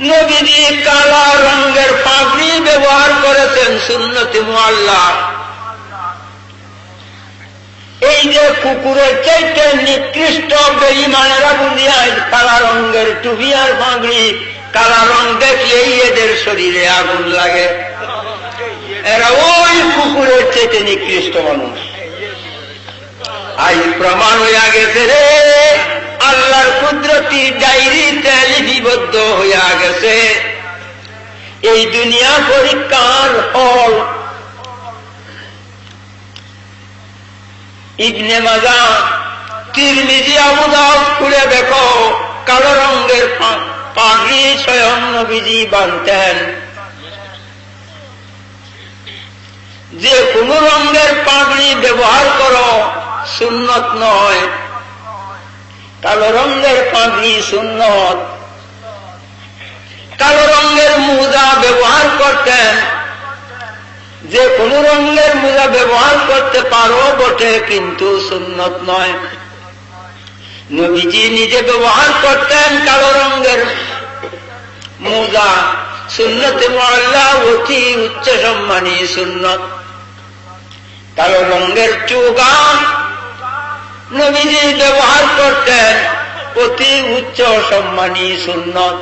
নবীজি কালা রঙের পাগড়ি ব্যবহার করেছেন সুন্নতি মোয়াল্লা এই যে কুকুরের চাইতে নিকৃষ্ট বেইমানেরা বুঝিয়ায় কালা রঙের টুপি আর পাগড়ি, কালা রং দেখলেই এদের শরীরে আগুন লাগে। এরা ওই কুকুরের চাইতে নিকৃষ্ট মানুষ। আজ প্রমাণ হইয়া গেছে রে, আল্লাহর কুদরতি ডায়েরিতে লিপিবদ্ধ হইয়া গেছে। এই দুনিয়া পরীক্ষার ফল ইবনে মাজা তিরমিজি আবুদাও খুলে দেখো, কালো রঙের পাগড়ি স্বয়ং নবীজি বানতেন যে কোন রঙের পাগড়ি ব্যবহার করো, সুন্নত নয়। কালো রঙের পাগড়ি সুন্নত কালো রঙের মুজা ব্যবহার করতেন, যে কোন রঙের মুজা ব্যবহার করতে পারো বটে, কিন্তু সুন্নত নয়। নবীজি নিজে ব্যবহার করতেন কালো রঙের মুজা। সুন্নতে মহল্লা অতি উচ্চ সম্মানী সুন্নত। কালো রঙের চুগা নবীজি ব্যবহার করতেন, অতি উচ্চ সম্মানী সুন্নত।